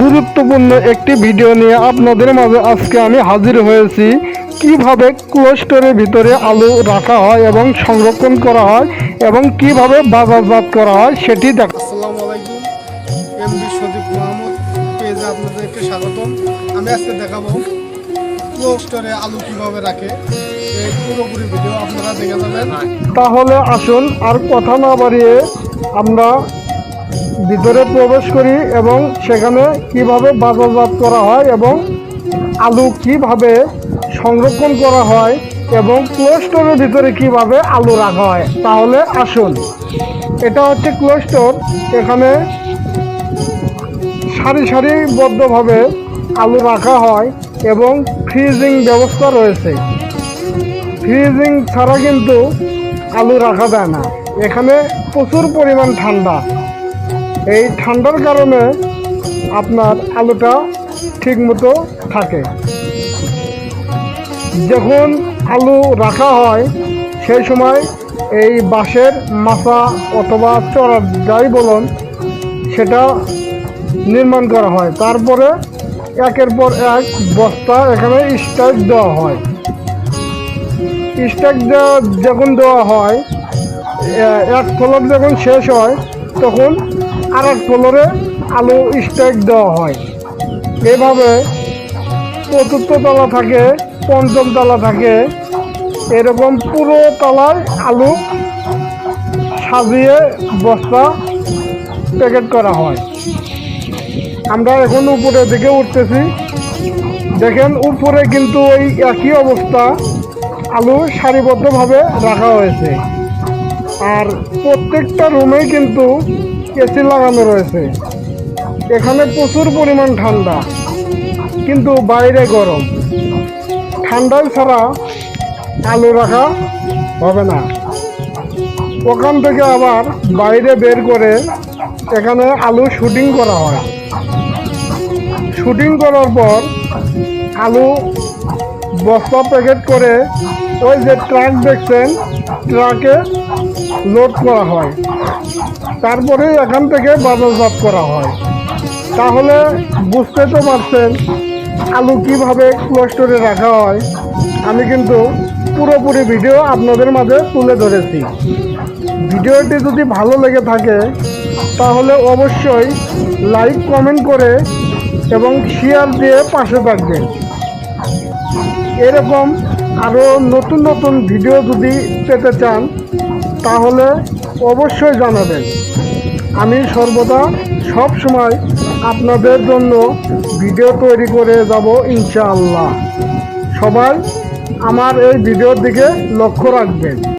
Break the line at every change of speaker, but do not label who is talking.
গুরুত্বপূর্ণ একটি ভিডিও নিয়ে আপনাদের মাঝে আজকে আমি হাজির হয়েছি। কীভাবে কোল্ড স্টোরের ভিতরে আলু রাখা হয় এবং সংরক্ষণ করা হয় এবং কীভাবে বাজারজাত করা হয় সেটি দেখ
আসসালামু আলাইকুম এমডি সদীপ মাহমুদ পেজে আপনাদেরকে স্বাগতম। আমি আজকে দেখাবো ক্লোজ আলু কীভাবে রাখে। পুরোপুরি ভিডিও আপনারা দেখে যাবেন।
তাহলে আসুন আর কথা না বাড়িয়ে আমরা ভিতরে প্রবেশ করি এবং সেখানে কীভাবে বাজারজাত করা হয় এবং আলু কীভাবে সংরক্ষণ করা হয় এবং ক্লোজ স্টোরের ভিতরে কীভাবে আলু রাখা হয়, তাহলে আসুন। এটা হচ্ছে ক্লোজ স্টোর এখানে সারি সারিবদ্ধভাবে আলু রাখা হয় এবং ফ্রিজিং ব্যবস্থা রয়েছে। ফ্রিজিং ছাড়া কিন্তু আলু রাখা যায় না। এখানে প্রচুর পরিমাণ ঠান্ডা। এই ঠান্ডার কারণে আপনার আলুটা ঠিকমতো থাকে। যখন আলু রাখা হয়, সেই সময় এই বাঁশের মাচা অথবা চড়ার যাই বলুন, সেটা নির্মাণ করা হয়। তারপরে একের পর এক বস্তা এখানে স্টাইক দেওয়া হয়। স্টাক দেওয়া যখন দেওয়া হয় এক ফ্লোর যখন শেষ হয়, তখন আর এক ফ্লোরে আলু স্টাক দেওয়া হয়। এভাবে চতুর্থ তলা থাকে, পঞ্চম তলা থাকে, এরকম পুরো তলায় আলু সাজিয়ে বস্তা প্যাকেট করা হয়। আমরা এখন উপরের দিকে উঠতেছি। দেখেন উপরে কিন্তু ওই একই অবস্থা, আলু সারিবদ্ধভাবে রাখা হয়েছে। আর প্রত্যেকটা রুমেই কিন্তু এসি লাগানো রয়েছে। এখানে প্রচুর পরিমাণ ঠান্ডা, কিন্তু বাইরে গরম। ঠান্ডায় ছাড়া আলু রাখা হবে না। ওখান থেকে আবার বাইরে বের করে এখানে আলু শুটিং করা হয়। শুটিং করার পর আলু বস্তা প্যাকেট করে ওই যে ট্রাক দেখছেন, ট্রাকে লোড করা হয়। তারপরে এখান থেকে বাজারজাত করা হয়। তাহলে বুঝতে তো পারছেন আলু কীভাবে ক্লোস্টোরে রাখা হয়। আমি কিন্তু পুরোপুরি ভিডিও আপনাদের মাঝে তুলে ধরেছি। ভিডিওটি যদি ভালো লেগে থাকে, তাহলে অবশ্যই লাইক, কমেন্ট করে এবং শেয়ার দিয়ে পাশে থাকবেন। এরকম আরও নতুন নতুন ভিডিও যদি পেতে চান, তাহলে অবশ্যই জানাবেন। আমি সর্বদা সব সময় আপনাদের জন্য ভিডিও তৈরি করে যাব ইনশাআল্লাহ। সবাই আমার এই ভিডিওর দিকে লক্ষ্য রাখবেন।